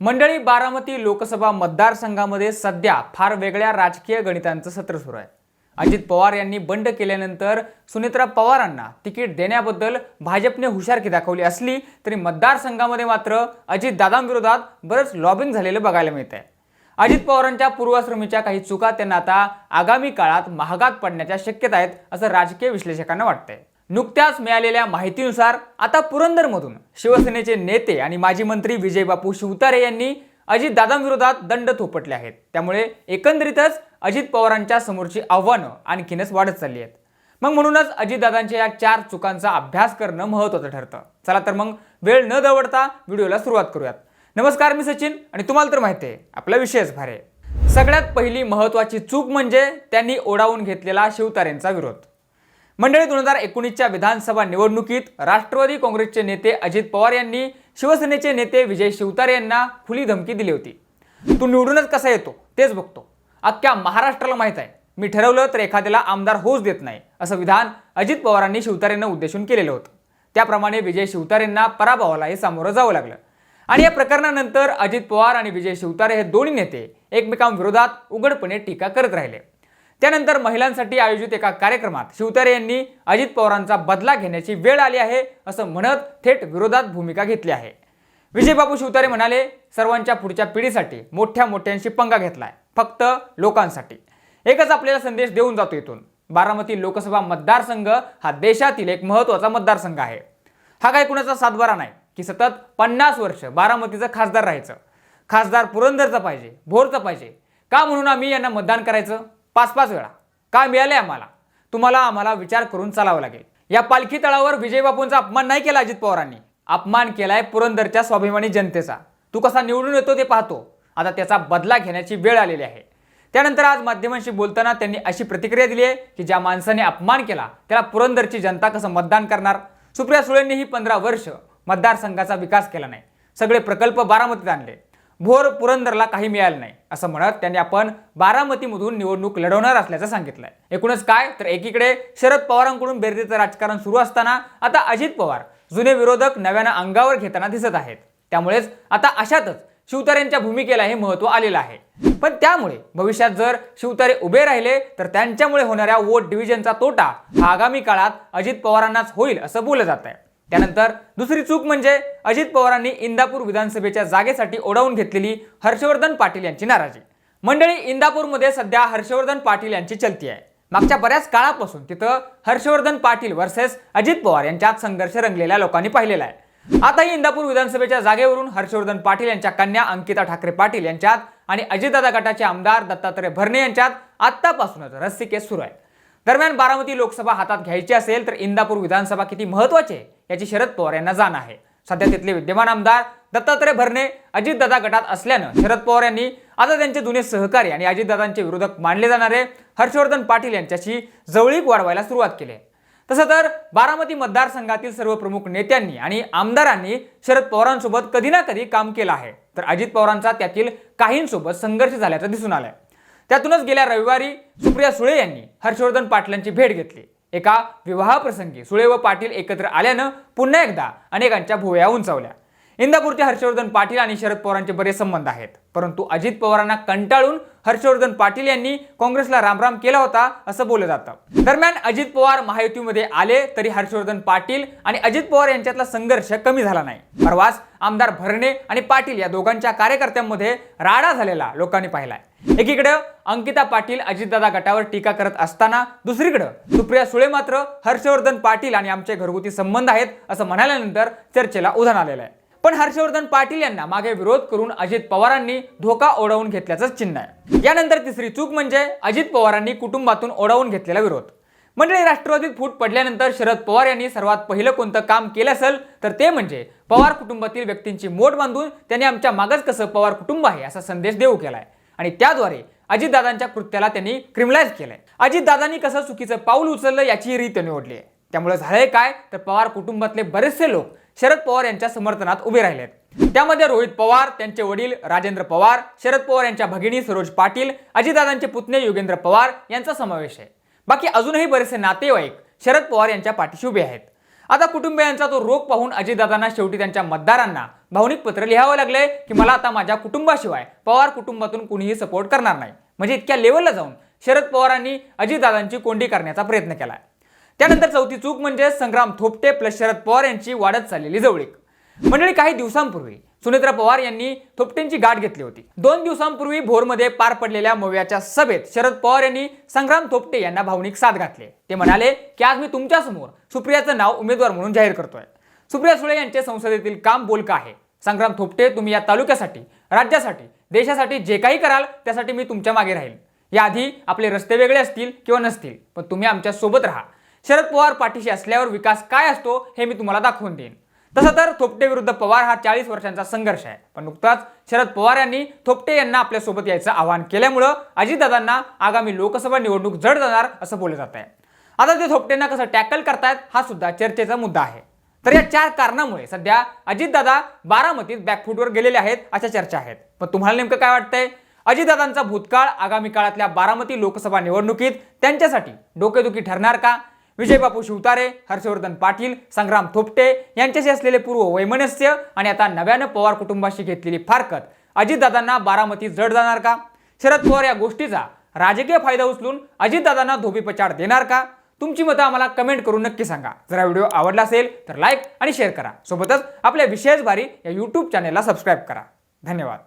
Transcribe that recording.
मंडळी बारामती लोकसभा मतदारसंघामध्ये सध्या फार वेगळ्या राजकीय गणितांचं सत्र सुरू आहे. अजित पवार यांनी बंड केल्यानंतर सुनेत्रा पवारांना तिकीट देण्याबद्दल भाजपने हुशारकी दाखवली असली तरी मतदारसंघामध्ये मात्र अजितदादांविरोधात बरंच लॉबिंग झालेलं बघायला मिळत आहे अजित पवारांच्या पूर्वाश्रमीच्या काही चुका त्यांना आता आगामी काळात महागात पडण्याच्या शक्यता आहेत असं राजकीय विश्लेषकांना वाटतंय. नुकत्याच मिळालेल्या माहितीनुसार आता पुरंदरमधून शिवसेनेचे नेते आणि माजी मंत्री विजय बापू शिवतारे यांनी अजितदादांविरोधात दंड थोपटले आहेत. त्यामुळे एकंदरीतच अजित पवारांच्या समोरची आव्हानं आणखीनच वाढत चालली आहेत. मग म्हणूनच अजितदादांच्या या चार चुकांचा अभ्यास करणं महत्त्वाचं ठरतं. चला तर मग वेळ न दवडता व्हिडिओला सुरुवात करूयात. नमस्कार मी सचिन आणि तुम्हाला तर माहिती आहे आपला विषयच भारे सगळ्यात पहिली महत्त्वाची चूक म्हणजे त्यांनी ओढावून घेतलेला शिवतारेंचा विरोध. मंडळी दोन हजार एकोणीसच्या विधानसभा निवडणुकीत राष्ट्रवादी काँग्रेसचे नेते अजित पवार यांनी शिवसेनेचे नेते विजय शिवतारे यांना खुली धमकी दिली होती. तू निवडूनच कसा येतो तेच बघतो. अख्ख्या महाराष्ट्राला माहीत आहे. मी ठरवलं तर एखाद्याला आमदार होऊच देत नाही असं विधान अजित पवारांनी शिवतारेंना उद्देशून केलेलं होतं. त्याप्रमाणे विजय शिवतारेंना पराभवालाही सामोरं जावं लागलं. आणि या प्रकरणानंतर अजित पवार आणि विजय शिवतारे हे दोन्ही नेते एकमेकांविरोधात उघडपणे टीका करत राहिले. त्यानंतर महिलांसाठी आयोजित एका कार्यक्रमात शिवतारे यांनी अजित पवारांचा बदला घेण्याची वेळ आली आहे असं म्हणत थेट विरोधात भूमिका घेतली आहे. विजयबाबू शिवतारे म्हणाले सर्वांच्या पुढच्या पिढीसाठी मोठ्या मोठ्यांशी पंगा घेतलाय फक्त लोकांसाठी. एकच आपल्याला संदेश देऊन जातो इथून. बारामती लोकसभा मतदारसंघ हा देशातील एक महत्त्वाचा मतदारसंघ आहे. हा काही कुणाचा सातबारा नाही की सतत पन्नास वर्ष बारामतीचं खासदार राहायचं. खासदार पुरंदरचा पाहिजे भोरचा पाहिजे. का म्हणून आम्ही यांना मतदान करायचं? पाच पाच वेळा. का मिळाले आम्हाला? तुम्हाला आम्हाला विचार करून चालावं लागेल. या पालखी तळावर विजयबापूंचा अपमान नाही केला अजित पवारांनी. अपमान केलाय पुरंदरच्या स्वाभिमानी जनतेचा. तू कसा निवडून येतो ते पाहतो. आता त्याचा बदला घेण्याची वेळ आलेली आहे. त्यानंतर आज माध्यमांशी बोलताना त्यांनी अशी प्रतिक्रिया दिली आहे की ज्या माणसाने अपमान केला त्याला पुरंदरची जनता कसं मतदान करणार? सुप्रिया सुळेंनीही पंधरा वर्ष मतदारसंघाचा विकास केला नाही. सगळे प्रकल्प बारामतीत आणले. भोर पुरंदरला काही मिळालं नाही असं म्हणत त्यांनी आपण बारामतीमधून निवडणूक लढवणार असल्याचं सांगितलंय. एकूणच काय? तर एकीकडे शरद पवारांकडून बेरजेचं राजकारण सुरू असताना आता अजित पवार जुने विरोधक नव्यानं अंगावर घेताना दिसत आहेत. त्यामुळेच आता अशातच शिवतारेंच्या भूमिकेला हे महत्त्व आलेलं आहे. पण त्यामुळे भविष्यात जर शिवतारे उभे राहिले तर त्यांच्यामुळे होणाऱ्या वोट डिव्हिजनचा तोटा हा आगामी काळात अजित पवारांनाच होईल असं बोललं जात आहे त्यानंतर दुसरी चूक म्हणजे अजित पवारांनी इंदापूर विधानसभेच्या जागेसाठी ओढावून घेतलेली हर्षवर्धन पाटील यांची नाराजी. मंडळी इंदापूरमध्ये सध्या हर्षवर्धन पाटील यांची चलती आहे. मागच्या बऱ्याच काळापासून तिथं हर्षवर्धन पाटील वर्सेस अजित पवार यांच्यात संघर्ष रंगलेल्या लोकांनी पाहिलेला आहे. आताही इंदापूर विधानसभेच्या जागेवरून हर्षवर्धन पाटील यांच्या कन्या अंकिता ठाकरे पाटील यांच्यात आणि अजितदादा गटाचे आमदार दत्तात्रय भरणे यांच्यात आत्तापासूनच रस्सीकेस सुरू आहे दरम्यान बारामती लोकसभा हातात घ्यायची असेल तर इंदापूर विधानसभा किती महत्वाची आहे? याची शरद पवार यांना जाण आहे. सध्या तिथले विद्यमान आमदार दत्तात्रय भरणे अजितदादा गटात असल्यानं शरद पवार यांनी आता त्यांचे जुने सहकारी आणि अजितदादांचे विरोधक मानले जाणारे हर्षवर्धन पाटील यांच्याशी जवळीक वाढवायला सुरुवात केली. आहे तसं तर बारामती मतदारसंघातील सर्व प्रमुख नेत्यांनी आणि आमदारांनी शरद पवारांसोबत कधी ना कधी काम केलं आहे. तर अजित पवारांचा त्यातील काहींसोबत संघर्ष झाल्याचं दिसून आलंय. त्यातूनच गेल्या रविवारी सुप्रिया सुळे यांनी हर्षवर्धन पाटलांची भेट घेतली. एका विवाहाप्रसंगी सुळे व पाटील एकत्र आल्यानं पुन्हा एकदा अनेकांच्या भुवया उंचावल्या. इंदापूरचे हर्षवर्धन पाटील आणि शरद पवारांचे बरेच संबंध आहेत. परंतु अजित पवारांना कंटाळून हर्षवर्धन पाटील यांनी काँग्रेसला रामराम केला होता असं बोललं जातं. दरम्यान अजित पवार महायुतीमध्ये आले तरी हर्षवर्धन पाटील आणि अजित पवार यांच्यातला संघर्ष कमी झाला नाही. परवाच आमदार भरणे आणि पाटील या दोघांच्या कार्यकर्त्यांमध्ये राडा झालेला लोकांनी पाहिलाय. एकीकडे अंकिता पाटील अजितदादा गटावर टीका करत असताना दुसरीकडं सुप्रिया सुळे मात्र हर्षवर्धन पाटील आणि आमचे घरगुती संबंध आहेत असं म्हणाल्यानंतर चर्चेला उधाण आलेलं आहे. पण हर्षवर्धन पाटील यांना मागे विरोध करून अजित पवारांनी धोका ओढवून घेतल्याचं चिन्ह आहे. यानंतर तिसरी चूक म्हणजे अजित पवारांनी कुटुंबातून ओढवून घेतलेला विरोध. मंडळी राष्ट्रवादीत फूट पडल्यानंतर शरद पवार यांनी सर्वात पहिलं कोणतं काम केलं असेल तर ते म्हणजे पवार कुटुंबातील व्यक्तींची मोठ बांधून त्यांनी आमच्या मागच कसं पवार कुटुंब आहे असा संदेश देऊ केलाय. आणि त्याद्वारे अजितदादांच्या कृत्याला त्यांनी क्रिमलाइज केलंय. अजितदादांनी कसं चुकीचं पाऊल उचललं याची रीत निवडली आहे. त्यामुळे झालंय काय? तर पवार कुटुंबातले बरेचसे लोक शरद पवार यांच्या समर्थनात उभे राहिलेत. त्यामध्ये रोहित पवार त्यांचे वडील राजेंद्र पवार शरद पवार यांच्या भगिनी सरोज पाटील अजितदादांचे पुतणे योगेंद्र पवार यांचा समावेश आहे. बाकी अजूनही बरेचसे नातेवाईक शरद पवार यांच्या पाठीशी उभे आहेत. आता कुटुंबियांचा तो रोग पाहून अजितदादांना शेवटी त्यांच्या मतदारांना भावनिक पत्र लिहावं लागलंय की मला आता माझ्या कुटुंबाशिवाय पवार कुटुंबातून कुणीही सपोर्ट करणार नाही. म्हणजे इतक्या लेवलला जाऊन शरद पवारांनी अजितदादांची कोंडी करण्याचा प्रयत्न केला त्यानंतर चौथी चूक म्हणजे संग्राम थोपटे प्लस शरद पवार यांची वाढत चाललेली जवळीक. मंडळी काही दिवसांपूर्वी सुनेत्रा पवार यांनी थोपटेंची गाठ घेतली होती. दोन दिवसांपूर्वी भोरमध्ये पार पडलेल्या मव्याच्या सभेत शरद पवार यांनी संग्राम थोपटे यांना भावनिक साथ घातले. ते म्हणाले की आज मी तुमच्यासमोर सुप्रियाचं नाव उमेदवार म्हणून जाहीर करतोय. सुप्रिया सुळे यांचे संसदेतील काम बोलकं आहे. संग्राम थोपटे तुम्ही या तालुक्यासाठी राज्यासाठी देशासाठी जे काही कराल त्यासाठी मी तुमच्या मागे राहील. याआधी आपले रस्ते वेगळे असतील किंवा नसतील पण तुम्ही आमच्यासोबत राहा. शरद पवार पाठीशी असल्यावर विकास काय असतो हे मी तुम्हाला दाखवून देईन. तसं तर थोपटे विरुद्ध पवार हा चाळीस वर्षांचा संघर्ष आहे. पण नुकताच शरद पवार यांनी थोपटे यांना आपल्यासोबत यायचं आवाहन केल्यामुळं अजितदादांना आगामी लोकसभा निवडणूक जड जाणार असं बोललं जात आहे. आता ते थोपटेंना कसं टॅकल करतायत हा सुद्धा चर्चेचा मुद्दा आहे. तर या चार कारणामुळे सध्या अजितदादा बारामतीत बॅकफूटवर गेलेले आहेत अशा चर्चा आहेत. पण तुम्हाला नेमकं काय वाटतंय? अजितदादांचा भूतकाळ आगामी काळातल्या बारामती लोकसभा निवडणुकीत त्यांच्यासाठी डोकेदुखी ठरणार का? विजय बापू शिवतारे हर्षवर्धन पाटील संग्राम थोपटे यांच्याशी असलेले पूर्व वैमनस्य आणि आता नव्यानं पवार कुटुंबाशी घेतलेली फारकत. अजितदादांना बारामतीत जड जाणार का? शरद पवार या गोष्टीचा राजकीय फायदा उचलून अजितदादांना धोबीपचार देणार का? तुमची मतं आम्हाला कमेंट करून नक्की सांगा. जर हा व्हिडिओ आवडला असेल तर लाईक आणि शेअर करा. सोबतच आपल्या विशेष भारी या यूट्यूब चॅनेलला सबस्क्राईब करा. धन्यवाद.